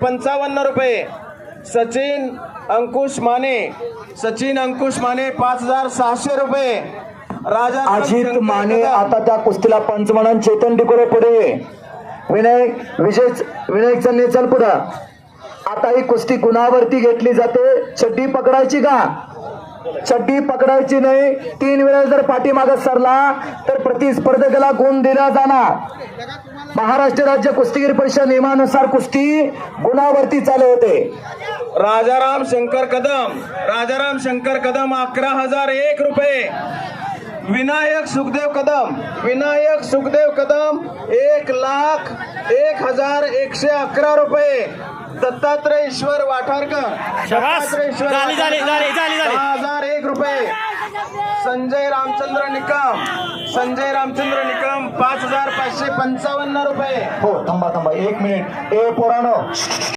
पंचावन्न रुपये. सचिन अंकुश माने सचिन अंकुश माने पाच हजार सहाशे रुपये. राजा अजित माने आता त्या कुस्तीला पंच म्हणून चेतन डिकोरे पुढे. विनायक विजय विनायक चन्ने चल पुढं. आता ही कुस्ती कुणावरती घेतली जाते. चड्डी पकडायची का? चड्डी पकडायची नाही. तीन वेळा जर पाठीमागं सरला तर प्रतिस्पर्धकाला गुण दिला जाणार. महाराष्ट्र राज्य कुस्तीगीर परिषद नियमानुसार कुस्ती गुणावरती चालू होते. राजाराम शंकर कदम राजाराम शंकर कदम अकरा हजार एक रुपये. विनायक सुखदेव कदम विनायक सुखदेव कदम एक लाख एक हजार एकशे अकरा रुपये. दत्तात्रय ईश्वर वाठारकर दत्तात्रय ईश्वर झाली, झाली, झाली, झाली, झाली. दहा हजार एक रुपये संजय रामचंद्र निकम. संजय रामचंद्र निकम पाच हजार पाचशे पंचावन्न रुपये. हो थांबा थांबा. एक मिनिट. ए पोरानो.